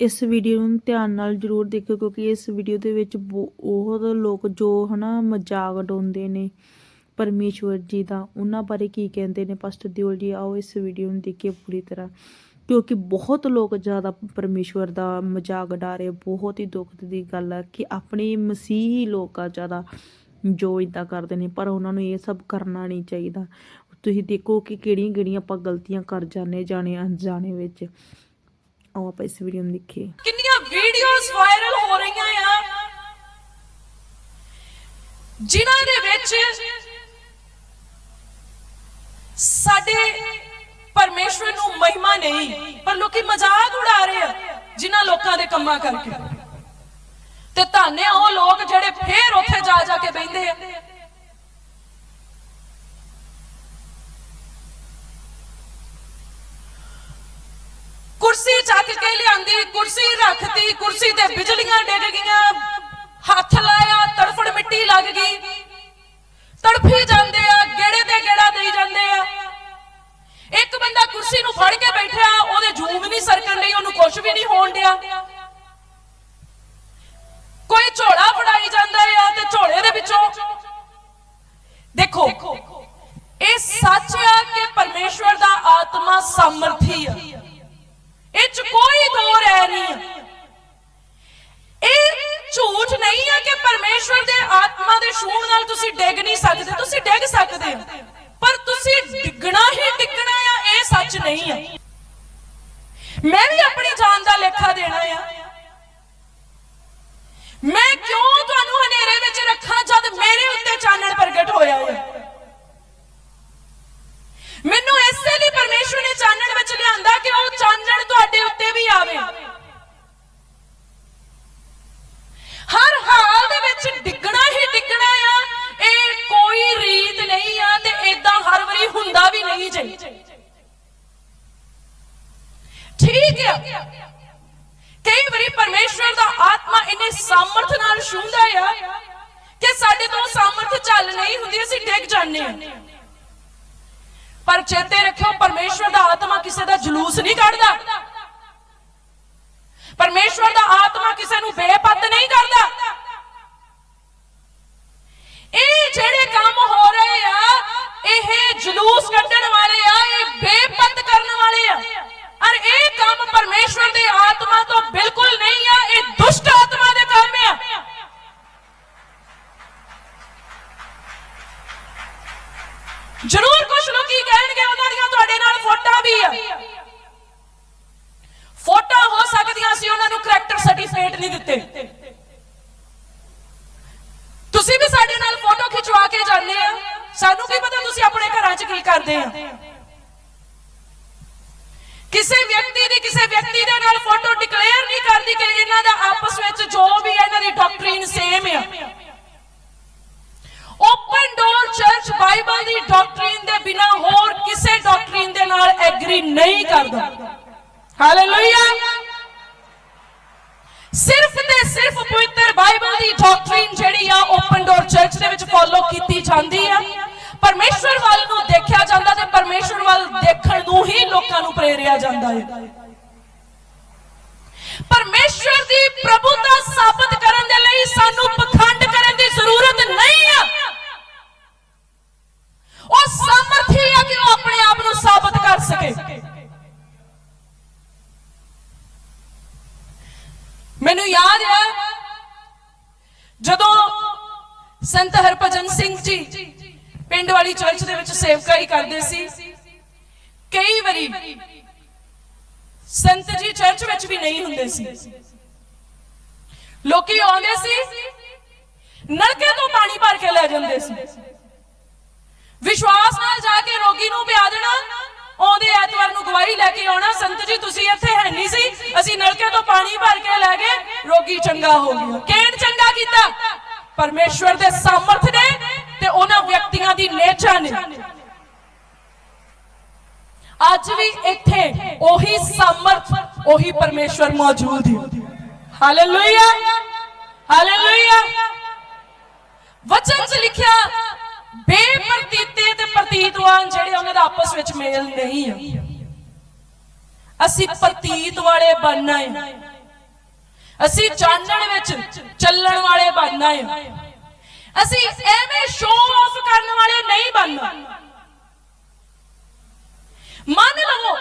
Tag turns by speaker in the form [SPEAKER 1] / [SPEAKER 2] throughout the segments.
[SPEAKER 1] ਇਸ ਵੀਡੀਓ ਨੂੰ ਧਿਆਨ ਨਾਲ ਜ਼ਰੂਰ ਦੇਖਿਓ ਕਿਉਂਕਿ ਇਸ ਵੀਡੀਓ ਦੇ ਵਿੱਚ ਬਹੁ- ਬਹੁਤ ਲੋਕ ਜੋ ਹਨਾ ਮਜ਼ਾਕ ਉਡਾਉਂਦੇ ਨੇ ਪਰਮੇਸ਼ਵਰ ਜੀ ਦਾ, ਉਹਨਾਂ ਬਾਰੇ ਕੀ ਕਹਿੰਦੇ ਨੇ? ਪਾਸਟਰ ਦਿਓਲ ਜੀ, ਆਓ ਇਸ ਵੀਡੀਓ ਨੂੰ ਦੇਖੀਏ ਪੂਰੀ ਤਰ੍ਹਾਂ। ਕਿਉਂਕਿ ਬਹੁਤ ਲੋਕ ਜ਼ਿਆਦਾ ਪਰਮੇਸ਼ਵਰ ਦਾ ਮਜ਼ਾਕ ਉਡਾ ਰਹੇ, ਬਹੁਤ ਹੀ ਦੁੱਖ ਦੀ ਗੱਲ ਹੈ ਕਿ ਆਪਣੇ ਮਸੀਹੀ ਲੋਕਾਂ ਜ਼ਿਆਦਾ ਜੋ ਇਦਾਂ ਕਰਦੇ ਨੇ, ਪਰ ਉਹਨਾਂ ਨੂੰ ਇਹ ਸਭ ਕਰਨਾ ਨਹੀਂ ਚਾਹੀਦਾ। ਤੁਸੀਂ ਦੇਖੋ ਕਿ ਕਿਹੜੀਆਂ ਕਿਹੜੀਆਂ ਆਪਾਂ ਗਲਤੀਆਂ ਕਰ ਜਾਂਦੇ ਜਾਣੇ ਅਣਜਾਣੇ ਵਿੱਚ। ਆਓ ਆਪਾਂ ਇਸ ਵੀਡੀਓ ਨੂੰ ਦੇਖੀਏ।
[SPEAKER 2] ਕਿੰਨੀਆਂ ਵੀਡੀਓਜ਼ ਵਾਇਰਲ ਹੋ ਰਹੀਆਂ ਆ। ਜਿਨ੍ਹਾਂ ਦੇ ਵਿੱਚ ਸਾਡੇ ਪਰਮੇਸ਼ਵਰ ਨੂੰ ਮਹਿਮਾ ਨਹੀਂ, ਪਰ ਲੋਕੀ ਮਜ਼ਾਕ ਉਡਾ ਰਹੇ ਆ ਜਿਨ੍ਹਾਂ ਲੋਕਾਂ ਦੇ ਕੰਮਾਂ ਕਰਕੇ। ਤੇ ਧੰਨੇ ਉਹ ਲੋਕ ਜਿਹੜੇ ਫੇਰ ਉੱਥੇ ਜਾ ਜਾ ਕੇ ਬੈੰਦੇ ਆ। ਕੁਰਸੀ ਚੱਕ ਕੇ ਲਿਆਂਦੀ, ਕੁਰਸੀ ਰੱਖਤੀ, ਕੁਰਸੀ ਤੇ ਬਿਜਲੀਆਂ ਡਿੱਗ ਗਈਆਂ। ਹੱਥ ਲਾਇਆ, ਤੜਫੜ ਮਿੱਟੀ ਲੱਗ ਗਈ। ਤੜਫੀ ਜਾਂਦੇ ਆ, ਗੇੜੇ ਤੇ ਗੇੜਾ ਦੇਈ ਜਾਂਦੇ ਆ। ਇੱਕ ਬੰਦਾ ਕੁਰਸੀ ਨੂੰ ਫੜ ਕੇ ਬੈਠਿਆ, ਉਹਦੇ ਜੂਮ ਨਹੀਂ ਸਰਕਣ ਲਈ ਉਹਨੂੰ ਕੁਝ ਵੀ ਨਹੀਂ ਹੋਣ ਡਿਆ। ਕੋਈ ਝੋਲਾ ਫੜਾਈ ਜਾਂਦਾ ਆ ਤੇ ਝੋਲੇ ਦੇ ਵਿੱਚੋਂ ਦੇਖੋ, ਇਹ ਸੱਚ ਆ ਕਿ ਪਰਮੇਸ਼ਵਰ ਦਾ ਆਤਮਾ ਸਮਰਥੀ ਆ। ਇਹ ਚ ਕੋਈ ਦੋ ਰਹਿ ਨਹੀਂ। ਇਹ ਝੂਠ ਨਹੀਂ ਹੈ ਕਿ ਪਰਮੇਸ਼ਵਰ ਦੇ ਆਤਮਾ ਦੇ ਛੂਣ ਨਾਲ ਤੁਸੀਂ ਡਿੱਗ ਨਹੀਂ ਸਕਦੇ। ਤੁਸੀਂ ਡਿੱਗ ਸਕਦੇ ਹੋ। ਪਰ ਤੁਸੀਂ ਡਿੱਗਣਾ ਹੀ ਡਿੱਗਣਾ ਆ, ਇਹ ਸੱਚ ਨਹੀਂ ਹੈ ਮੈਂ ਵੀ ਆਪਣੀ ਜਾਨ ਦਾ ਲੇਖਾ ਦੇਣਾ ਆ। ਮੈਂ ਕਿਉਂ ਤੁਹਾਨੂੰ ਹਨੇਰੇ ਵਿੱਚ ਰੱਖਾਂ ਜਦ ਮੇਰੇ ਉੱਤੇ ਚਾਨਣ ਪ੍ਰਗਟ ਹੋਇਆ ਹੈ ਮੈਨੂੰ ਇਸੇ ਲਈ ਪਰਮੇਸ਼ਵਰ ਨੇ ਚਾਨਣ ਵਿੱਚ ਲਿਆਂਦਾ ਕਿ ਉਹ ਚਾਨਣ ਤੁਹਾਡੇ ਉੱਤੇ ਵੀ ਆਵੇ। ਹਰ ਹਾਲ ਦੇ ਵਿੱਚ ਡਿੱਗਣਾ ਹੀ ਡਿੱਗਣਾ ਆ, ਇਹ ਕੋਈ ਰੀਤ ਨਹੀਂ ਆ ਤੇ ਇਦਾਂ ਹਰ ਵਾਰੀ ਹੁੰਦਾ ਵੀ ਨਹੀਂ ਜੀ। ਠੀਕ ਹੈ ਕਈ ਵਾਰੀ ਪਰਮੇਸ਼ਵਰ ਦਾ ਆਤਮਾ ਇੰਨੇ ਸਾਮਰਥ ਨਾਲ ਛੂੰਦਾ ਆ ਕਿ ਸਾਡੇ ਤੋਂ ਉਹ ਸਾਮਰਥ ਚੱਲ ਨਹੀਂ ਹੁੰਦੀ, ਅਸੀਂ ਡਿੱਗ ਜਾਂਦੇ ਆ। ਪਰ ਚੇਤੇ ਰੱਖਿਓ, ਪਰਮੇਸ਼ਵਰ ਦਾ ਆਤਮਾ ਕਿਸੇ ਦਾ ਜਲੂਸ ਨਹੀਂ ਕੱਢਦਾ। ਪਰਮੇਸ਼ਵਰ ਦਾ ਆਤਮਾ ਕਿਸੇ ਨੂੰ ਬੇਪੱਤ ਨਹੀਂ ਕਰਦਾ। ਇਹ ਜਿਹੜੇ ਕੰਮ ਹੋ ਰਹੇ ਆ, ਇਹ ਜਲੂਸ ਕੱਢਣ ਵਾਲੇ ਆ, ਇਹ ਬੇਪੱਤ ਕਰਨ ਵਾਲੇ ਆ। ਔਰ ਇਹ ਕੰਮ ਪਰਮੇਸ਼ਵਰ ਦੇ ਆਤਮਾ ਤੋਂ ਬਿਲਕੁਲ ਨਹੀਂ ਆ, ਇਹ ਦੁਸ਼ਟ ਆਤਮਾ ਦੇ ਕੰਮ ਆ। ਜ਼ਰੂਰ ਕੁਝ ਲੋਕੀ ਕਹਿਣਗੇ, ਉਹਨਾਂ ਦੀਆਂ ਤੁਹਾਡੇ ਨਾਲ ਫੋਟੋਆਂ ਵੀ ਆ। ਫੋਟੋ ਹੋ ਸਕਦੀਆਂ ਸੀ, ਉਹਨਾਂ ਨੂੰ ਕਰੈਕਟਰ ਸਰਟੀਫਿਕੇਟ ਨਹੀਂ ਦਿੱਤੇ। ਤੁਸੀਂ ਵੀ ਸਾਡੇ ਨਾਲ ਫੋਟੋ ਖਿਚਵਾ ਕੇ ਜਾਂਦੇ ਆ। ਸਾਨੂੰ ਕੀ ਪਤਾ ਤੁਸੀਂ ਆਪਣੇ ਘਰਾਂ 'ਚ ਕੀ ਕਰਦੇ ਆ। ਕਿਸੇ ਵਿਅਕਤੀ ਦੀ, ਕਿਸੇ ਵਿਅਕਤੀ ਦੇ ਨਾਲ ਫੋਟੋ ਡਿਕਲੇਅਰ ਨਹੀਂ ਕਰਦੀ ਕਿ ਇਹਨਾਂ ਦਾ ਆਪਸ ਵਿੱਚ ਜੋ ਵੀ ਹੈ, ਇਹਨਾਂ ਦੀ ਡਾਕਟਰੀਨ ਸੇਮ ਆ। ਓਪਨ ਡੋਰ ਚਰਚ ਬਾਈਬਲ ਦੀ ਡਾਕਟਰੀਨ ਦੇ ਬਿਨਾ ਹੋਰ ਕਿਸੇ ਡਾਕਟਰੀਨ ਦੇ ਨਾਲ ਐਗਰੀ ਨਹੀਂ ਕਰਦਾ। ਹਾਲੇਲੂਇਆ ਸਿਰਫ ਤੇ ਸਿਰਫ ਪਵਿੱਤਰ ਬਾਈਬਲ ਦੀ ਡਾਕਟਰੀਨ ਜਿਹੜੀ ਆ ਓਪਨ ਡੋਰ ਚਰਚ ਦੇ ਵਿੱਚ ਫੋਲੋ ਕੀਤੀ ਜਾਂਦੀ ਆ। ਪਰਮੇਸ਼ਵਰ ਵੱਲ ਨੂੰ ਦੇਖਿਆ ਜਾਂਦਾ ਤੇ ਪਰਮੇਸ਼ਵਰ ਵੱਲ ਦੇਖਣ ਨੂੰ ਹੀ ਲੋਕਾਂ ਨੂੰ ਪ੍ਰੇਰਿਆ ਜਾਂਦਾ ਹੈ ਪਰਮੇਸ਼ਵਰ ਦੀ ਪ੍ਰਭੂਤਾ ਸਾਬਤ ਕਰਨ ਦੇ ਲਈ ਸਾਨੂੰ ਪਖੰਡ ਕਰਨ ਦੀ ਜ਼ਰੂਰਤ ਨਹੀਂ ਆ ਉਹ ਸਮਰਥੀ ਆ ਕਿ ਉਹ ਆਪਣੇ ਆਪ ਨੂੰ ਸਾਬਤ ਕਰ ਸਕੇ ਮੈਨੂੰ ਯਾਦ ਹੈ ਜਦੋਂ ਸੰਤ ਹਰਭਜਨ ਸਿੰਘ ਜੀ ਪਿੰਡ ਵਾਲੀ ਚਰਚ ਦੇ ਵਿੱਚ ਸੇਵਕਾਈ ਕਰਦੇ ਸੀ। ਕਈ ਵਾਰੀ ਸੰਤ ਜੀ ਚਰਚ ਵਿੱਚ ਵੀ ਨਹੀਂ ਹੁੰਦੇ ਸੀ। ਲੋਕੀ ਆਉਂਦੇ ਸੀ, ਨਲਕੇ ਤੋਂ ਪਾਣੀ ਭਰ ਕੇ ਲੈ ਜਾਂਦੇ ਸੀ। ਵਿਸ਼ਵਾਸ ਨਾਲ ਜਾ ਕੇ ਰੋਗੀ ਨੂੰ ਪਿਆ ਦੇਣਾ, ਆਉਂਦੇ ਐਤਵਾਰ ਨੂੰ ਗਵਾਹੀ ਲੈ ਕੇ ਆਉਣਾ, ਸੰਤ ਜੀ, ਤੁਸੀਂ ਇੱਥੇ ਹੈ ਨਹੀਂ ਸੀ, ਅਸੀਂ ਨਲਕੇ ਤੋਂ ਪਾਣੀ ਭਰ ਕੇ ਲੈ ਗਏ, ਰੋਗੀ ਚੰਗਾ ਹੋ ਗਿਆ। ਕਿਹਨ ਚੰਗਾ ਕੀਤਾ? ਪਰਮੇਸ਼ਵਰ ਦੇ ਸਮਰਥ ਨੇ ਤੇ ਉਹਨਾਂ ਵਿਅਕਤੀਆਂ ਦੀ ਨੇਚਾ ਨੇ। ਅੱਜ ਵੀ ਇੱਥੇ ਉਹੀ ਸਮਰਥ, ਉਹੀ ਪਰਮੇਸ਼ਵਰ ਮੌਜੂਦ ਹੈ ਹਾਲੇਲੂਇਆ ਹਾਲੇਲੂਇਆ ਵਚਨ 'ਚ ਲਿਖਿਆ, ਬੇਪਰਤੀਤੇ ਤੇ ਪ੍ਰਤੀਤਵਾਨ ਜਿਹੜੇ ਉਹਨਾਂ ਦਾ ਆਪਸ ਵਿੱਚ ਮੇਲ ਨਹੀਂ ਹੈ ਅਸੀਂ ਪ੍ਰਤੀਤ ਵਾਲੇ ਬਣਨਾ ਹੈ ਅਸੀਂ ਚਾਨਣ ਵਿੱਚ ਚੱਲਣ ਵਾਲੇ ਬਣਨਾ ਹੈ ਅਸੀਂ ਐਵੇਂ ਸ਼ੋਅ ਆਫ ਕਰਨ ਵਾਲੇ ਨਹੀਂ ਬਣਨਾ। ਮੰਨ ਲਵੋ,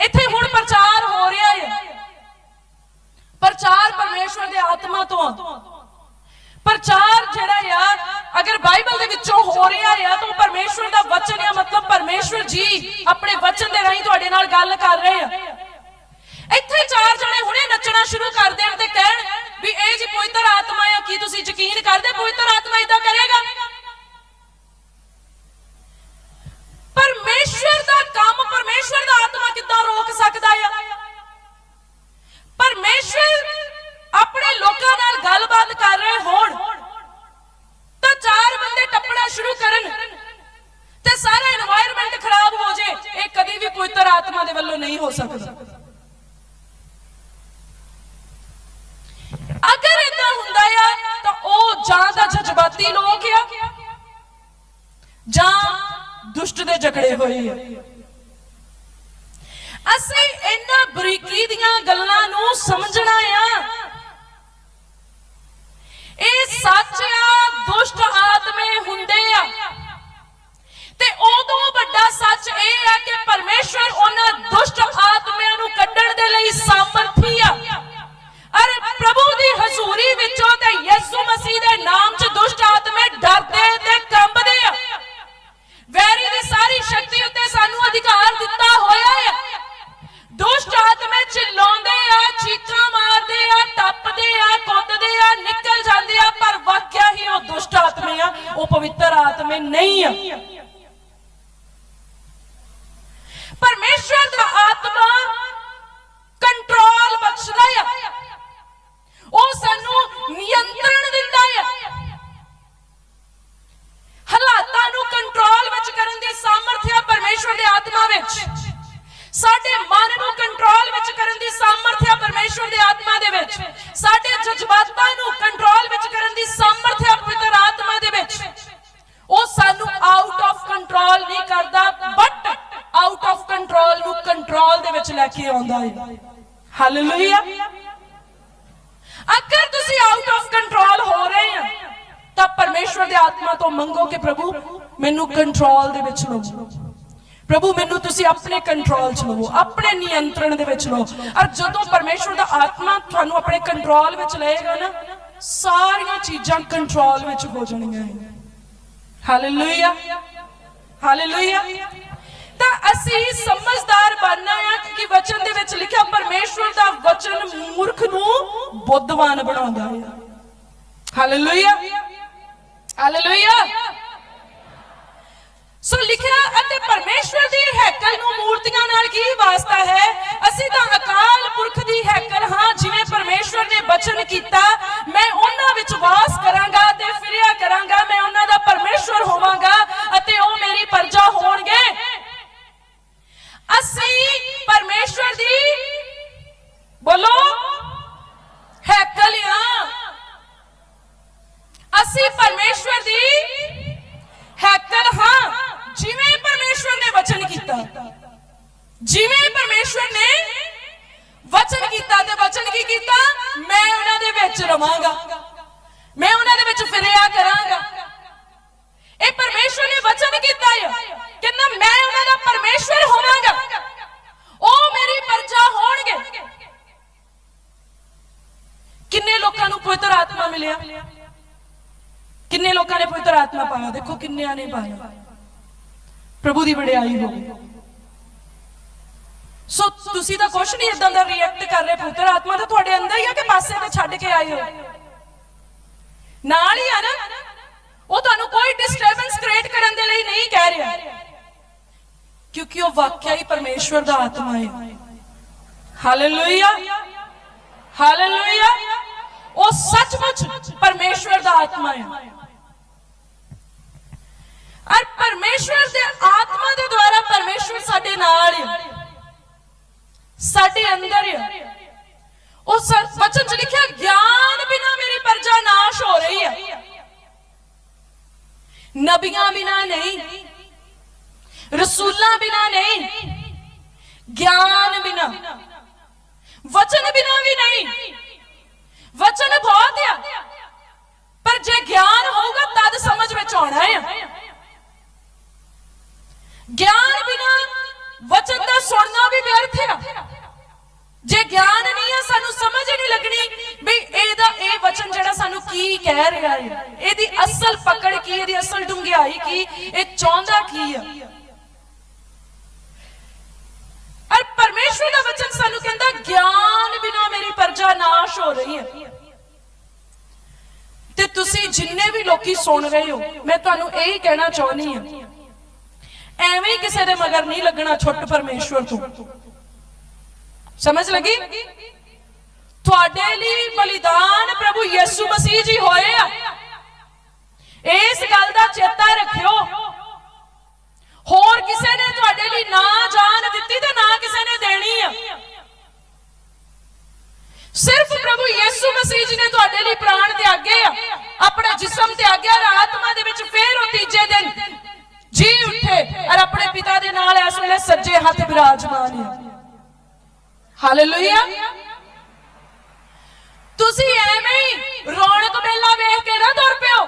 [SPEAKER 2] ਇੱਥੇ ਹੁਣ ਪ੍ਰਚਾਰ ਹੋ ਰਿਹਾ ਹੈ। ਪ੍ਰਚਾਰ ਪਰਮੇਸ਼ਵਰ ਦੇ ਆਤਮਾ ਤੋਂ ਪ੍ਰਚਾਰ ਜਿਹੜਾ ਆ, ਅਗਰ ਬਾਈਬਲ ਦੇ ਵਿੱਚੋਂ ਹੋ ਰਿਹਾ ਆ, ਤਾਂ ਉਹ ਪਰਮੇਸ਼ਵਰ ਦਾ ਵਚਨ ਆ। ਮਤਲਬ ਪਰਮੇਸ਼ਵਰ ਜੀ ਆਪਣੇ ਵਚਨ ਦੇ ਰਾਹੀਂ ਤੁਹਾਡੇ ਨਾਲ ਗੱਲ ਕਰ ਰਹੇ ਆ। ਇੱਥੇ ਚਾਰ ਜਣੇ ਹੁਣੇ ਨੱਚਣਾ ਸ਼ੁਰੂ ਕਰਦੇ ਕੀ ਤੁਸੀਂ ਯਕੀਨ ਕਰਦੇ ਪਵਿੱਤਰ ਆਤਮਾ ਇਦਾਂ ਕਰੇਗਾ? ਜਾਂ ਤਾਂ ਜਜ਼ਬਾਤੀ ਲੋਕ ਆ। ਜਾਂ ਦੁਸ਼ਟ ਦੇ ਜਕੜੇ ਹੋਏ ਆ। ਅਸੀਂ ਇਹਨਾਂ ਬਰੀਕੀ ਦੀਆਂ ਗੱਲਾਂ ਨੂੰ ਸਮਝਣਾ ਆ। ਇਹ ਸੱਚ ਆ, ਦੁਸ਼ਟ ਆਤਮੇ ਹੁੰਦੇ ਆ। ਤੇ ਉਦੋਂ ਵੱਡਾ ਸੱਚ ਇਹ ਆ ਕਿ ਪਰਮੇਸ਼ਵਰ ਉਹਨਾਂ ਦੁਸ਼ਟ ਆਤਮਿਆਂ ਨੂੰ ਕੱਢਣ ਦੇ ਲਈ ਸਾਮਰਥੀ ਆ। ਅਰੇ ਪ੍ਰਭੂ ਦੀ ਹਜ਼ੂਰੀ ਵਿੱਚੋਂ ਤੇ ਯਿਸੂ ਮਸੀਹ ਦੇ ਨਾਮ 'ਚ ਦੁਸ਼ਟ ਆਤਮੇ ਡਰਦੇ ਤੇ ਕੰਬਦੇ ਆ। ਵੈਰੀ ਦੀ ਸਾਰੀ ਸ਼ਕਤੀ ਉੱਤੇ ਸਾਨੂੰ ਅਧਿਕਾਰ ਦਿੱਤਾ ਹੋਇਆ ਹੈ ਦੁਸ਼ਟ ਆਤਮੇ ਚਿল্ਲਾਉਂਦੇ ਆ, ਚੀਕਾਂ ਮਾਰਦੇ ਆ, ਟੱਪਦੇ ਆ, ਕੁੱਦਦੇ ਆ, ਨਿਕਲ ਜਾਂਦੇ ਆ, ਪਰ ਵਾਕਿਆ ਹੀ ਉਹ ਦੁਸ਼ਟ ਆਤਮੇ ਆ, ਉਹ ਪਵਿੱਤਰ ਆਤਮੇ ਨਹੀਂ ਆ। ਪਰਮੇਸ਼ਰ ਦਾ ਆਤਮਾ ਕੰਟਰੋਲ ਬਖਸ਼ਦਾ ਆ। ਉਹ ਸਾਨੂੰ ਨਿਯੰਤਰਣ ਦਿੰਦਾ ਆ ਹਾਲਾਤਾਂ ਨੂੰ ਕੰਟਰੋਲ ਵਿੱਚ ਕਰਨ ਦੀ ਸਾਮਰਥਿਆ ਪਰਮੇਸ਼ਵਰ ਦੇ ਆਤਮਾ ਵਿੱਚ। ਸਾਡੇ ਮਨ ਨੂੰ ਕੰਟਰੋਲ ਵਿੱਚ ਕਰਨ ਦੀ ਸਾਮਰਥਿਆ ਪਰਮੇਸ਼ਵਰ ਦੇ ਆਤਮਾ ਦੇ ਵਿੱਚ। ਸਾਡੇ ਜਜ਼ਬਾਤਾਂ ਨੂੰ ਕੰਟਰੋਲ ਵਿੱਚ ਕਰਨ ਦੀ ਸਾਮਰਥਿਆ ਪਵਿੱਤਰ ਆਤਮਾ ਦੇ ਵਿੱਚ। ਉਹ ਸਾਨੂੰ ਆਊਟ ਆਫ ਕੰਟਰੋਲ ਨਹੀਂ ਕਰਦਾ ਬਟ ਆਊਟ ਆਫ ਕੰਟਰੋਲ ਨੂੰ ਕੰਟਰੋਲ ਦੇ ਵਿੱਚ ਲੈ ਕੇ ਆਉਂਦਾ ਹੈ। ਹਾਲੇਲੂਇਆ ਅਗਰ ਤੁਸੀਂ ਆਊਟ ਆਫ ਕੰਟਰੋਲ ਹੋ ਰਹੇ ਆ, ਤਾਂ ਪਰਮੇਸ਼ਵਰ ਦੇ ਆਤਮਾ ਤੋਂ ਮੰਗੋ ਕਿ ਪ੍ਰਭੂ, ਮੈਨੂੰ ਕੰਟਰੋਲ ਦੇ ਵਿੱਚ ਲਓ ਪ੍ਰਭੂ, ਮੈਨੂੰ ਤੁਸੀਂ ਆਪਣੇ ਕੰਟਰੋਲ 'ਚ ਲਵੋ, ਆਪਣੇ ਨਿਯੰਤਰਣ ਦੇ ਵਿੱਚ ਲਵੋ। ਔਰ ਜਦੋਂ ਪਰਮੇਸ਼ਵਰ ਦਾ ਆਤਮਾ ਤੁਹਾਨੂੰ ਆਪਣੇ ਕੰਟਰੋਲ ਵਿੱਚ ਲਏਗਾ ਨਾ, ਸਾਰੀਆਂ ਚੀਜ਼ਾਂ ਕੰਟਰੋਲ ਵਿੱਚ ਹੋ ਜਾਣੀਆਂ ਹੈ ਹਾਲੇਲੂਇਆ ਹਾਲੇਲੂਇਆ ਤਾਂ ਅਸੀਂ ਸਮਝਦਾਰ ਬਣਨਾ ਆ ਕਿ ਵਚਨ ਦੇ ਵਿੱਚ ਲਿਖਿਆ ਪਰਮੇਸ਼ਵਰ ਦਾ ਵਚਨ ਮੂਰਖ ਨੂੰ ਬੁੱਧਵਾਨ ਬਣਾਉਂਦਾ ਹੈ ਹਾਲੇਲੂਇਆ ਹਾਲੇਲੂਇਆ ਸੋ ਲਿਖਿਆ ਅਤੇ ਪਰਮੇਸ਼ਵਰ ਦੀ ਹੈਕਲ ਨੂੰ ਮੂਰਤੀਆਂ ਨਾਲ ਕੀ ਵਾਸਤਾ ਹੈ? ਅਸੀਂ ਤਾਂ ਅਕਾਲ ਪੁਰਖ ਦੀ ਹੈਕਲ ਹਾਂ, ਜਿਵੇਂ ਪਰਮੇਸ਼ਵਰ ਨੇ ਬਚਨ ਕੀਤਾ। ਮੈਂ ਉਹਨਾਂ ਵਿੱਚ ਵਾਸ ਕਰਾਂਗਾ ਤੇ ਫਿਰਿਆ ਕਰਾਂਗਾ, ਮੈਂ ਉਹਨਾਂ ਦਾ ਪਰਮੇਸ਼ਵਰ ਹੋਵਾਂਗਾ ਅਤੇ ਉਹ ਮੇਰੀ ਪਰਜਾ ਹੋਣਗੇ ਅਸੀਂ ਪਰਮੇਸ਼ਵਰ ਦੀ ਬੋਲੋ ਹੈਕਲ ਹਾਂ ਅਸੀਂ ਪਰਮੇਸ਼ਵਰ ਦੀ ਹੈਕਲ ਹਾਂ ਜਿਵੇਂ ਪਰਮੇਸ਼ਵਰ ਨੇ ਵਚਨ ਕੀਤਾ ਜਿਵੇਂ ਪਰਮੇਸ਼ਵਰ ਨੇ ਵਚਨ ਕੀਤਾ ਤੇ ਵਚਨ ਕੀ ਕੀਤਾ ਮੈਂ ਉਹਨਾਂ ਦੇ ਵਿੱਚ ਰਵਾਂਗਾ ਮੈਂ ਉਹਨਾਂ ਦੇ ਵਿੱਚ ਫਿਰਿਆ ਕਰਾਂਗਾ ਇਹ ਪਰਮੇਸ਼ਵਰ ਨੇ ਵਚਨ ਕੀਤਾ ਹੈ ਕਹਿੰਦਾ ਮੈਂ ਉਹਨਾਂ ਦਾ ਪਰਮੇਸ਼ਵਰ ਹੋਵਾਂਗਾ ਉਹ ਮੇਰੀ ਪਰਜਾ ਹੋਣਗੇ ਕਿੰਨੇ ਲੋਕਾਂ ਨੂੰ ਪਵਿੱਤਰ ਆਤਮਾ ਮਿਲਿਆ? ਕਿੰਨੇ ਲੋਕਾਂ ਨੇ ਪਵਿੱਤਰ ਆਤਮਾ ਪਾਇਆ ਦੇਖੋ ਕਿੰਨਿਆਂ ਨੇ ਪਾਇਆ ਪ੍ਰਭੂ ਦੀ ਵਡਿਆਈ ਹੋ ਸੋ ਤੁਸੀਂ ਤਾਂ ਕੁਛ ਨਹੀਂ ਇਦਾਂ ਦਾ ਰਿਐਕਟ ਕਰ ਰਹੇ ਪਵਿੱਤਰ ਆਤਮਾ ਤਾਂ ਤੁਹਾਡੇ ਅੰਦਰ ਹੀ ਆ ਕਿ ਪਾਸੇ ਤੇ ਛੱਡ ਕੇ ਆਏ ਹੋ। ਨਾਲ ਹੀ ਆ ਨਾ, ਉਹ ਤੁਹਾਨੂੰ ਕੋਈ ਡਿਸਟਰਬੈਂਸ ਕ੍ਰੀਏਟ ਕਰਨ ਦੇ ਲਈ ਨਹੀਂ ਕਹਿ ਰਿਹਾ। ਕਿਉਂਕਿ ਉਹ ਵਾਕਿਆ ਹੀ ਪਰਮੇਸ਼ਵਰ ਦਾ ਆਤਮਾ ਹੈ। ਹਾਲੇਲੂਇਆ ਹਾਲੇਲੂਇਆ ਉਹ ਸੱਚਮੁੱਚ ਪਰਮੇਸ਼ਵਰ ਦਾ ਆਤਮਾ ਹੈ। ਔਰ ਪਰਮੇਸ਼ਵਰ ਦੇ ਆਤਮਾ ਦੇ ਦੁਆਰਾ ਪਰਮੇਸ਼ਵਰ ਸਾਡੇ ਨਾਲ ਹੈ। ਸਾਡੇ ਅੰਦਰ ਹੈ। ਉਹ ਵਚਨ ਚ ਲਿਖਿਆ, ਗਿਆਨ ਬਿਨਾ ਮੇਰੀ ਪਰਜਾ ਨਾਸ਼ ਹੋ ਰਹੀ ਹੈ। ਨਬੀਆਂ ਬਿਨਾ ਨਹੀਂ, ਰਸੂਲਾਂ ਬਿਨਾ ਨਹੀਂ, ਗਿਆਨ ਬਿਨਾ, ਵਚਨ ਬਿਨਾ ਵੀ ਨਹੀਂ। ਵਚਨ ਬਹੁਤ ਆ। ਪਰ ਜੇ ਗਿਆਨ ਹੋਊਗਾ, ਤਦ ਸਮਝ ਵਿੱਚ ਆਉਣਾ ਹੈ ਗਿਆਨ ਬਿਨਾ ਵਚਨ ਦਾ ਸੁਣਨਾ ਵੀ ਵਿਅਰਥ ਆ। ਜੇ ਗਿਆਨ ਨਹੀਂ ਆ, ਸਾਨੂੰ ਸਮਝ ਹੀ ਨਹੀਂ ਲੱਗਣੀ ਵੀ ਇਹਦਾ ਇਹ ਵਚਨ ਜਿਹੜਾ ਸਾਨੂੰ ਕੀ ਕਹਿ ਰਿਹਾ ਹੈ। ਇਹਦੀ ਅਸਲ ਪਕੜ ਕੀ ਇਹਦੀ ਅਸਲ ਡੂੰਘਾਈ ਕੀ, ਇਹ ਚਾਹੁੰਦਾ ਕੀ ਆ ਔਰ ਪਰਮੇਸ਼ਵਰ ਦਾ ਵਚਨ ਸਾਨੂੰ ਕਹਿੰਦਾ, ਗਿਆਨ ਬਿਨਾ ਮੇਰੀ ਪਰਜਾ ਨਾਸ਼ ਹੋ ਰਹੀ ਹੈ। ਤੇ ਤੁਸੀਂ ਜਿੰਨੇ ਵੀ ਲੋਕੀ ਸੁਣ ਰਹੇ ਹੋ, ਮੈਂ ਤੁਹਾਨੂੰ ਇਹ ਹੀ ਕਹਿਣਾ ਚਾਹੁੰਦੀ ਹਾਂ, ਐਵੇਂ ਕਿਸੇ ਦੇ ਮਗਰ ਨਹੀਂ ਲੱਗਣਾ ਛੁੱਟ ਪਰਮੇਸ਼ਵਰ ਤੋਂ। ਸਮਝ ਲੱਗੀ? ਤੁਹਾਡੇ ਲਈ ਬਲੀਦਾਨ ਪ੍ਰਭੂ ਯਿਸੂ ਮਸੀਹ ਜੀ ਹੋਏ ਆ। ਇਸ ਗੱਲ ਦਾ ਚੇਤਾ ਰੱਖਿਓ। ਹੋਰ ਕਿਸੇ ਨੇ ਤੁਹਾਡੇ ਲਈ ਨਾ ਜਾਨ ਦਿੱਤੀ ਤੇ ਨਾ ਕਿਸੇ ਨੇ ਦੇਣੀ ਆ। ਸਿਰਫ ਪ੍ਰਭੂ ਯਿਸੂ ਮਸੀਹ ਜੀ ਨੇ ਤੁਹਾਡੇ ਲਈ ਪ੍ਰਾਣ ਤਿਆਗੇ ਆ। ਆਪਣਾ ਜਿਸਮ ਤਿਆਗਿਆ ਔਰ ਆਤਮਾ ਦੇ ਵਿੱਚ ਫੇਰ ਉਹ ਤੀਜੇ ਦਿਨ ਜੀ ਉੱਠੇ ਔਰ ਆਪਣੇ ਪਿਤਾ ਦੇ ਨਾਲ ਇਸ ਵੇਲੇ ਸੱਜੇ ਹੱਥ ਬਿਰਾਜਮਾਨ ਹੈ ਹਾਲੇਲੂਇਆ ਤੁਸੀਂ ਐਵੇਂ ਹੀ ਰੌਣਕ ਮੇਲਾ ਵੇਖ ਕੇ ਨਾ ਤੁਰ ਪਿਓ।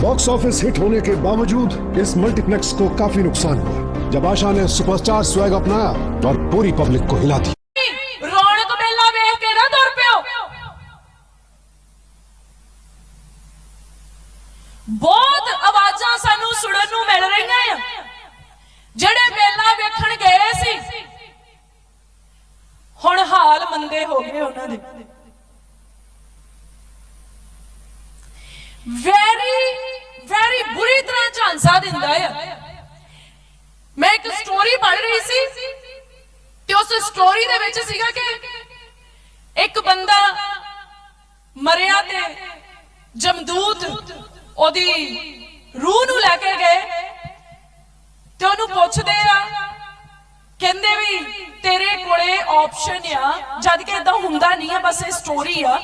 [SPEAKER 3] बॉक्स ऑफिस हिट होने के बावजूद इस मल्टीप्लेक्स को काफी नुकसान हुआ जब आशा ने सुपरस्टार स्वैग अपनाया और पूरी पब्लिक को हिला दिया
[SPEAKER 2] ਰੌਣਕ ਮੇਲਾ ਵੇਖ ਕੇ ਨਾ ਤੁਰ ਪਿਓ ਬਹੁਤ ਆਵਾਜ਼ਾਂ ਸਾਨੂੰ ਸੁਣਨ ਨੂੰ ਮਿਲ ਰਹੀਆਂ ਆ ਜਿਹੜੇ ਮੇਲਾ ਵੇਖਣ ਗਏ ਸੀ ਹੁਣ ਹਾਲ ਮੰਦੇ ਹੋ ਗਏ ਉਹਨਾਂ ਦੇ ਵੈਰੀ ਵੈਰੀ ਬੁਰੀ ਤਰ੍ਹਾਂ ਝਾਂਸਾ ਦਿੰਦਾ ਆ। ਮੈਂ ਇੱਕ ਸਟੋਰੀ ਪੜ੍ਹ ਰਹੀ ਸੀ ਤੇ ਉਸ ਸਟੋਰੀ ਦੇ ਵਿੱਚ ਸੀਗਾ ਕਿ ਇੱਕ ਬੰਦਾ ਮਰਿਆ ਤੇ ਜਮਦੂਤ ਉਹਦੀ ਰੂਹ ਨੂੰ ਲੈ ਕੇ ਗਏ ਤੇ ਉਹਨੂੰ ਪੁੱਛਦੇ ਆ, ਕਹਿੰਦੇ ਵੀ ਤੇਰੇ ਕੋਲੇ ਆਪਸ਼ਨ ਆ, ਜਦ ਕਿ ਇਦਾਂ ਹੁੰਦਾ ਨਹੀਂ ਆ, ਬਸ ਇਹ ਸਟੋਰੀ ਆ।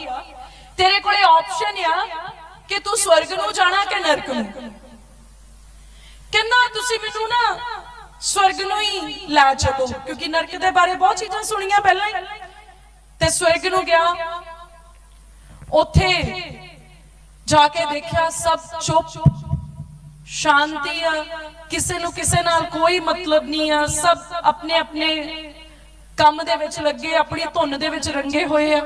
[SPEAKER 2] ਤੇਰੇ ਕੋਲੇ ਆਪਸ਼ਨ ਆ ਕਿ ਤੂੰ ਸਵਰਗ ਨੂੰ ਜਾਣਾ ਕਿ ਨਰਕ ਨੂੰ ਕਹਿੰਦਾ ਤੁਸੀਂ ਮੈਨੂੰ ਨਾ ਸਵਰਗ ਨੂੰ ਹੀ ਲੈ ਚੱਲੋ, ਕਿਉਂਕਿ ਨਰਕ ਦੇ ਬਾਰੇ ਬਹੁਤ ਚੀਜ਼ਾਂ ਸੁਣੀਆਂ ਪਹਿਲਾਂ ਹੀ। ਤੇ ਸਵਰਗ ਨੂੰ ਗਿਆ। ਉੱਥੇ ਜਾ ਕੇ ਦੇਖਿਆ ਸਭ ਚੁੱਪ, ਸ਼ਾਂਤੀ ਆ। ਕਿਸੇ ਨੂੰ ਕਿਸੇ ਨਾਲ ਕੋਈ ਮਤਲਬ ਨਹੀਂ ਆ। ਸਭ ਆਪਣੇ ਆਪਣੇ ਕੰਮ ਦੇ ਵਿੱਚ ਲੱਗੇ, ਆਪਣੀ ਧੁੰਨ ਦੇ ਵਿੱਚ ਰੰਗੇ ਹੋਏ ਆ।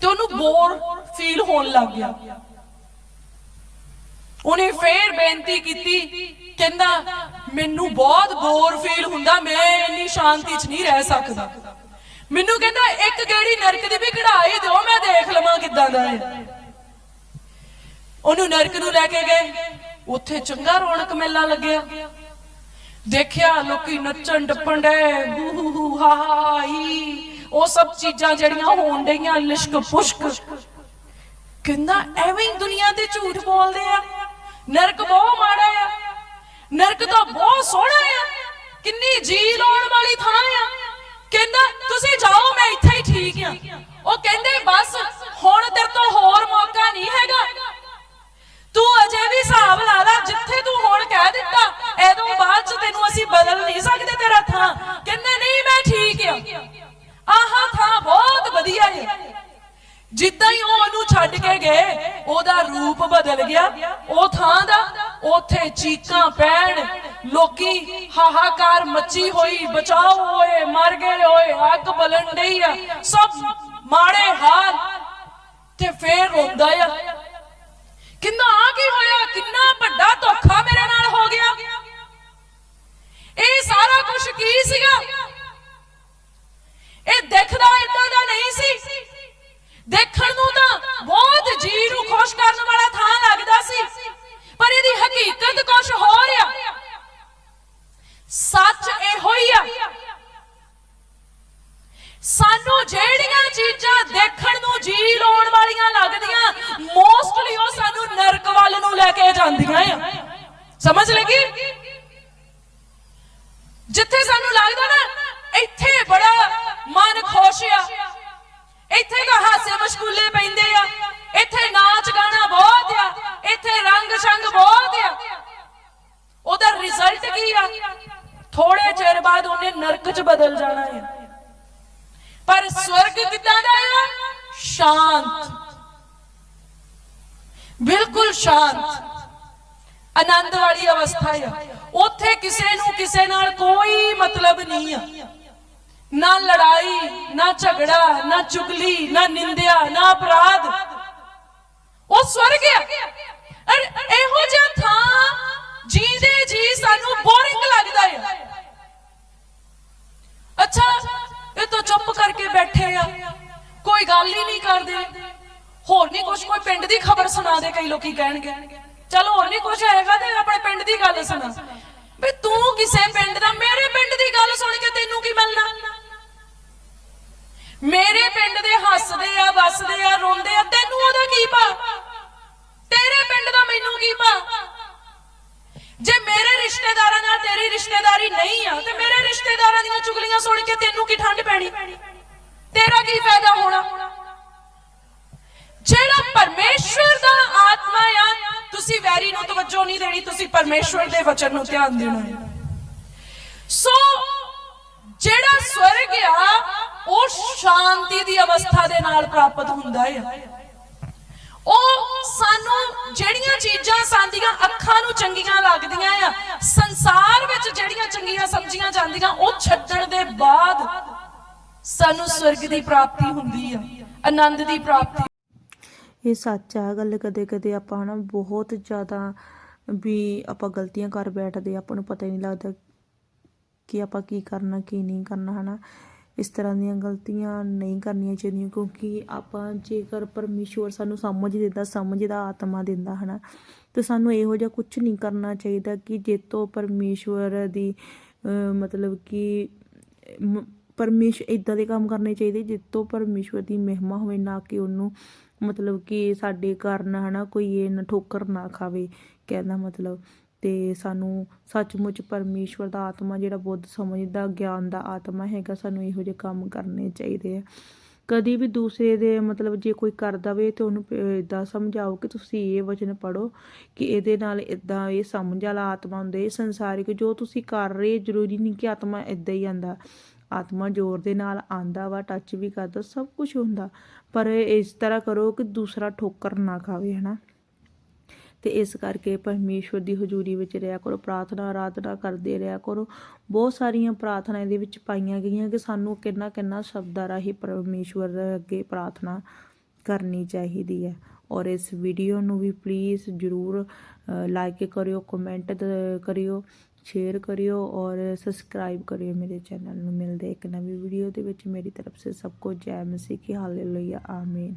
[SPEAKER 2] ਤੇ ਉਹਨੂੰ ਬੋਰ ਫੀਲ ਹੋਣ ਲੱਗ ਗਿਆ। ਉਹਨੇ ਫੇਰ ਬੇਨਤੀ ਕੀਤੀ, ਕਹਿੰਦਾ, ਮੈਨੂੰ ਬਹੁਤ ਬੋਰ ਫੀਲ ਹੁੰਦਾ, ਮੈਂ ਇੰਨੀ ਸ਼ਾਂਤੀ 'ਚ ਨਹੀਂ ਰਹਿ ਸਕਦਾ। ਮੈਨੂੰ ਕਹਿੰਦਾ, ਇੱਕ ਗੇੜੀ ਨਰਕ ਦੀ ਵੀ ਕਢਾਈ ਦਿਓ, ਮੈਂ ਦੇਖ ਲਵਾਂ ਕਿੱਦਾਂ ਦਾ ਹੈ। ਉਹਨੂੰ ਨਰਕ ਨੂੰ ਲੈ ਕੇ ਗਏ। ਉੱਥੇ ਚੰਗਾ ਰੌਣਕ ਮੇਲਾ ਲੱਗਿਆ। ਦੇਖਿਆ ਲੋਕੀ ਨੱਚਣ ਟੱਪਣ ਡੇ ਹੂ ਹਾ ਹਾ ਉਹ ਸਭ ਚੀਜ਼ਾਂ ਜਿਹੜੀਆਂ ਹੋਣ ਡਈਆਂ ਲਿਸ਼ਕ ਪੁਸ਼ਕ ਕਹਿੰਦਾ, ਐਵੇਂ ਹੀ ਦੁਨੀਆ ਤੇ ਝੂਠ ਬੋਲਦੇ ਆ। ਨਰਕ ਬਹੁਤ ਮਾੜਾ ਆ। ਨਰਕ ਤਾਂ ਬਹੁਤ ਸੋਹਣਾ ਆ। ਕਿੰਨੀ ਜੀ ਲਾਉਣ ਵਾਲੀ ਥਾਂ ਆ। ਕਹਿੰਦਾ, ਤੁਸੀਂ ਜਾਓ, ਮੈਂ ਇੱਥੇ ਹੀ ਠੀਕ ਆ। ਉਹ ਕਹਿੰਦੇ, ਬਸ, ਹੁਣ ਤੇਰੇ ਤੋਂ ਹੋਰ ਮੌਕਾ ਨਹੀਂ ਹੈਗਾ। ਤੂੰ ਅਜੇ ਵੀ ਹਿਸਾਬ ਲਾ ਲੈ, ਜਿੱਥੇ ਤੂੰ ਹੁਣ ਕਹਿ ਦਿੱਤਾ, ਐਦੋਂ ਬਾਅਦ ਚ ਤੈਨੂੰ ਅਸੀਂ ਬਦਲ ਨਹੀਂ ਸਕਦੇ ਤੇਰਾ ਥਾਂ। ਕਹਿੰਦੇ, ਨਹੀਂ, ਮੈਂ ਠੀਕ ਆ। ਆਹਾ ਥਾਂ ਬਹੁਤ ਵਧੀਆ ਹੈ ਜਿੱਦਾਂ ਹੀ ਉਹ ਉਹਨੂੰ ਛੱਡ ਕੇ ਗਏ, ਉਹਦਾ ਰੂਪ ਬਦਲ ਗਿਆ। ਉਹ ਥਾਂ ਦਾ, ਉਥੇ ਚੀਕਾਂ ਪੈਣ, ਲੋਕੀ ਹਾਹਾਕਾਰ ਮੱਚੀ ਹੋਈ, ਬਚਾਓ ਹੋਏ ਮਰ ਗਏ ਹੋਏ ਅੱਗ ਬਲਣ ਡਈ ਆ। ਸਭ ਮਾੜੇ ਹਾਲ। ਤੇ ਫੇਰ ਰੋਂਦਾ ਆ, ਕਿੰਨਾ ਆ ਕੀ ਹੋਇਆ? ਕਿੰਨਾ ਵੱਡਾ ਧੋਖਾ ਮੇਰੇ ਨਾਲ ਹੋ ਗਿਆ? ਇਹ ਸਾਰਾ ਕੁਝ ਕੀ ਸੀਗਾ? ਇਹ ਦੇਖਦਾ ਇਦਾਂ ਦਾ ਨਹੀਂ ਸੀ। ਦੇਖਣ ਨੂੰ ਤਾਂ ਬਹੁਤ ਜੀ ਨੂੰ ਖੁਸ਼ ਕਰਨ ਵਾਲਾ ਥਾਂ ਲੱਗਦਾ ਸੀ, ਪਰ ਇਹਦੀ ਹਕੀਕਤ ਕੁਝ ਹੋਰ ਆ। ਸੱਚ ਇਹੋ ਹੀ ਆ। ਸਾਨੂੰ ਜਿਹੜੀਆਂ ਚੀਜ਼ਾਂ ਦੇਖਣ ਨੂੰ ਜੀ ਲਾਉਣ ਵਾਲੀਆਂ ਲੱਗਦੀਆਂ ਮੋਸਟਲੀ ਉਹ ਸਾਨੂੰ ਨਰਕ ਵੱਲ ਨੂੰ ਲੈ ਕੇ ਜਾਂਦੀਆਂ ਆ। ਸਮਝ ਲੱਗੀ? ਜਿੱਥੇ ਸਾਨੂੰ ਲੱਗਦਾ ਨਾ, ਇੱਥੇ ਬੜਾ ਮਨ ਖੁਸ਼ ਆ। ਇੱਥੇ ਤਾਂ ਹਾਸੇ ਮਸ਼ਕੂਲੇ ਪੈਂਦੇ ਆ। ਇੱਥੇ ਨਾਚ ਗਾਣਾ ਬਹੁਤ ਆ। ਇੱਥੇ ਰੰਗ ਸੰਗ ਬਹੁਤ ਆ। ਉਹਦਾ ਰਿਜ਼ਲਟ ਕੀ ਆ? ਥੋੜੇ ਚਿਰ ਬਾਅਦ ਉਹਨੇ ਨਰਕ 'ਚ ਬਦਲ ਜਾਣਾ ਹੈ ਪਰ ਸਵਰਗ ਕਿੱਦਾਂ ਦਾ ਆ? ਸ਼ਾਂਤ। ਬਿਲਕੁਲ ਸ਼ਾਂਤ। ਆਨੰਦ ਵਾਲੀ ਅਵਸਥਾ ਆ। ਉੱਥੇ ਕਿਸੇ ਨੂੰ ਕਿਸੇ ਨਾਲ ਕੋਈ ਮਤਲਬ ਨਹੀਂ ਆ। ਨਾ ਲੜਾਈ, ਨਾ ਝਗੜਾ, ਨਾ ਚੁਗਲੀ, ਨਾ ਨਿੰਦਿਆ, ਨਾ ਅਪਰਾਧ। ਉਹ ਸਵਰਗ ਆ। ਇਹੋ ਜਿਹਾ ਥਾਂ ਜੀਂਦੇ ਜੀ ਸਾਨੂੰ ਬੋਰਿੰਗ ਲੱਗਦਾ ਹੈ ਅੱਛਾ, ਇਹ ਤਾਂ ਚੁੱਪ ਕਰਕੇ ਬੈਠੇ ਆ। ਕੋਈ ਗੱਲ ਹੀ ਨਹੀਂ ਕਰਦੇ। ਹੋਰ ਨਹੀਂ ਕੁਝ ਕੋਈ ਪਿੰਡ ਦੀ ਖਬਰ ਸੁਣਾ ਦੇ, ਕਈ ਲੋਕੀ ਕਹਿਣਗੇ। ਚਲ ਹੋਰ ਨਹੀਂ ਕੁਝ ਹੈਗਾ ਤੇ ਆਪਣੇ ਪਿੰਡ ਦੀ ਗੱਲ ਸੁਣਾ। ਵੀ ਤੂੰ ਕਿਸੇ ਪਿੰਡ ਦਾ, ਮੇਰੇ ਪਿੰਡ ਦੀ ਗੱਲ ਸੁਣ ਕੇ ਤੈਨੂੰ ਕੀ ਮਿਲਣਾ? ਮੇਰੇ ਪਿੰਡ ਦੇ ਹੱਸਦੇ ਆ, ਵੱਸਦੇ ਆ, ਰੋਂਦੇ ਆ, ਤੈਨੂੰ ਉਹਦਾ ਕੀ ਭਾ ਤੇਰੇ ਪਿੰਡ ਦਾ ਮੈਨੂੰ ਕੀ ਭਾ ਜੇ ਮੇਰੇ ਰਿਸ਼ਤੇਦਾਰਾਂ ਨਾਲ ਤੇਰੀ ਰਿਸ਼ਤੇਦਾਰੀ ਨਹੀਂ ਆ, ਤੇ ਮੇਰੇ ਰਿਸ਼ਤੇਦਾਰਾਂ ਦੀਆਂ ਚੁਗਲੀਆਂ ਸੁਣ ਕੇ ਤੈਨੂੰ ਕੀ ਠੰਡ ਪੈਣੀ? ਤੇਰਾ ਕੀ ਫਾਇਦਾ ਹੋਣਾ? ਜਿਹੜਾ ਪਰਮੇਸ਼ਵਰ ਦਾ ਆਤਮਾ ਆ, ਤੁਸੀਂ ਵੈਰੀ ਨੂੰ ਤਵੱਜੋ ਨਹੀਂ ਦੇਣੀ, ਤੁਸੀਂ ਪਰਮੇਸ਼ਵਰ ਦੇ ਵਚਨ ਨੂੰ ਧਿਆਨ ਦੇਣਾ। ਹੈ ਅਵਸਥਾ ਦੇ ਨਾਲ ਪ੍ਰਾਪਤ ਹੁੰਦਾ ਹੈ। ਉਹ ਸਾਨੂੰ ਜਿਹੜੀਆਂ ਚੀਜ਼ਾਂ ਸਾਡੀਆਂ ਅੱਖਾਂ ਨੂੰ ਚੰਗੀਆਂ ਲੱਗਦੀਆਂ ਆ, ਸੰਸਾਰ ਵਿੱਚ ਜਿਹੜੀਆਂ ਚੰਗੀਆਂ ਸਮਝੀਆਂ ਜਾਂਦੀਆਂ, ਉਹ ਛੱਡਣ ਦੇ ਬਾਅਦ ਸਾਨੂੰ ਸਵਰਗ ਦੀ ਪ੍ਰਾਪਤੀ ਹੁੰਦੀ ਆ, ਆਨੰਦ ਦੀ ਪ੍ਰਾਪਤੀ।
[SPEAKER 1] ਇਹ ਸੱਚ ਆ ਗੱਲ ਕਦੇ ਕਦੇ ਆਪਾਂ ਨਾ ਬਹੁਤ ਜ਼ਿਆਦਾ ਵੀ ਆਪਾਂ ਗਲਤੀਆਂ ਕਰ ਬੈਠਦੇ ਆਪਾਂ ਨੂੰ ਪਤਾ ਹੀ ਨਹੀਂ ਲੱਗਦਾ ਕਿ ਆਪਾਂ ਕੀ ਕਰਨਾ, ਕੀ ਨਹੀਂ ਕਰਨਾ, ਹਨਾ? ਇਸ ਤਰ੍ਹਾਂ ਦੀਆਂ ਗਲਤੀਆਂ ਨਹੀਂ ਕਰਨੀਆਂ ਚਾਹੀਦੀਆਂ ਕਿਉਂਕਿ ਆਪਾਂ ਜੇਕਰ ਪਰਮੇਸ਼ਵਰ ਸਾਨੂੰ ਸਮਝ ਦਿੰਦਾ, ਸਮਝ ਦਾ ਆਤਮਾ ਦਿੰਦਾ ਹੈ ਨਾ ਤਾਂ ਸਾਨੂੰ ਇਹੋ ਜਿਹਾ ਕੁਝ ਨਹੀਂ ਕਰਨਾ ਚਾਹੀਦਾ ਕਿ ਜਿੱਤੋਂ ਪਰਮੇਸ਼ਵਰ ਦੀ ਮਤਲਬ ਕਿ ਪਰਮੇਸ਼ ਇਦਾਂ ਦੇ ਕੰਮ ਕਰਨੇ ਚਾਹੀਦੇ ਜਿੱਤੋਂ ਪਰਮੇਸ਼ਵਰ ਦੀ ਮਹਿਮਾ ਹੋਵੇ, ਨਾ ਕਿ ਉਹਨੂੰ ਮਤਲਬ ਕਿ ਸਾਡੇ ਕਾਰਨ, ਹਨਾ, ਕੋਈ ਇਹ ਨਾ ਠੋਕਰ ਨਾ ਖਾਵੇ ਕਹਿੰਦਾ ਮਤਲਬ। ਅਤੇ ਸਾਨੂੰ ਸੱਚਮੁੱਚ ਪਰਮੇਸ਼ਵਰ ਦਾ ਆਤਮਾ ਜਿਹੜਾ ਬੁੱਧ ਸਮਝਦਾ ਗਿਆਨ ਦਾ ਆਤਮਾ ਹੈਗਾ, ਸਾਨੂੰ ਇਹੋ ਜਿਹੇ ਕੰਮ ਕਰਨੇ ਚਾਹੀਦੇ ਆ। ਕਦੀ ਵੀ ਦੂਸਰੇ ਦੇ ਮਤਲਬ ਜੇ ਕੋਈ ਕਰਦਾ ਵੇ ਤੇ ਉਹਨੂੰ ਇਦਾਂ ਸਮਝਾਓ ਕਿ ਤੁਸੀਂ ਇਹ ਵਚਨ ਪੜੋ ਕਿ ਇਹਦੇ ਨਾਲ ਇਦਾਂ ਇਹ ਸਮਝ ਵਾਲਾ ਆਤਮਾ ਹੁੰਦਾ, ਇਹ ਸੰਸਾਰਿਕ ਜੋ ਤੁਸੀਂ ਕਰ ਰਹੇ, ਜ਼ਰੂਰੀ ਨਹੀਂ ਕਿ ਆਤਮਾ ਇਦਾਂ ਹੀ ਆਂਦਾ। ਆਤਮਾ ਜ਼ੋਰ ਦੇ ਨਾਲ ਆਂਦਾ ਵਾ ਟੱਚ ਵੀ ਕਰਦਾ, ਸਭ ਕੁਝ ਹੁੰਦਾ। ਪਰ ਇਸ ਤਰ੍ਹਾਂ ਕਰੋ ਕਿ ਦੂਸਰਾ ਠੋਕਰ ਨਾ ਖਾਵੇ, ਹਨਾ? ਤੇ ਇਸ ਕਰਕੇ ਪਰਮੇਸ਼ਵਰ ਦੀ ਹਜ਼ੂਰੀ ਵਿੱਚ ਰਿਹਾ ਕਰੋ, ਪ੍ਰਾਰਥਨਾ ਆਰਾਧਨਾ ਕਰਦੇ ਰਿਹਾ ਕਰੋ। ਬਹੁਤ ਸਾਰੀਆਂ ਪ੍ਰਾਰਥਨਾ ਇਹਦੇ ਵਿੱਚ ਪਾਈਆਂ ਗਈਆਂ ਕਿ ਸਾਨੂੰ ਕਿੰਨਾ ਕਿੰਨਾ ਸ਼ਬਦਾਂ ਰਾਹੀਂ ਪਰਮੇਸ਼ਵਰ ਅੱਗੇ ਪ੍ਰਾਰਥਨਾ ਕਰਨੀ ਚਾਹੀਦੀ ਹੈ। ਔਰ ਇਸ ਵੀਡੀਓ ਨੂੰ ਵੀ ਪਲੀਜ਼ ਜਰੂਰ ਲਾਈਕ ਕਰਿਓ ਕਮੈਂਟ ਕਰਿਓ ਸ਼ੇਅਰ ਕਰਿਓ ਔਰ ਸਬਸਕ੍ਰਾਈਬ ਕਰਿਓ ਮੇਰੇ ਚੈਨਲ ਨੂੰ। ਮਿਲਦੇ ਇੱਕ ਨਵੀਂ ਵੀਡੀਓ ਦੇ ਵਿੱਚ। ਮੇਰੀ ਤਰਫ ਸੇ ਸਭ ਕੋ ਜੈ ਮਸੀਹ ਕੀ। ਹਾਲੇਲੂਇਆ ਆਮੀਨ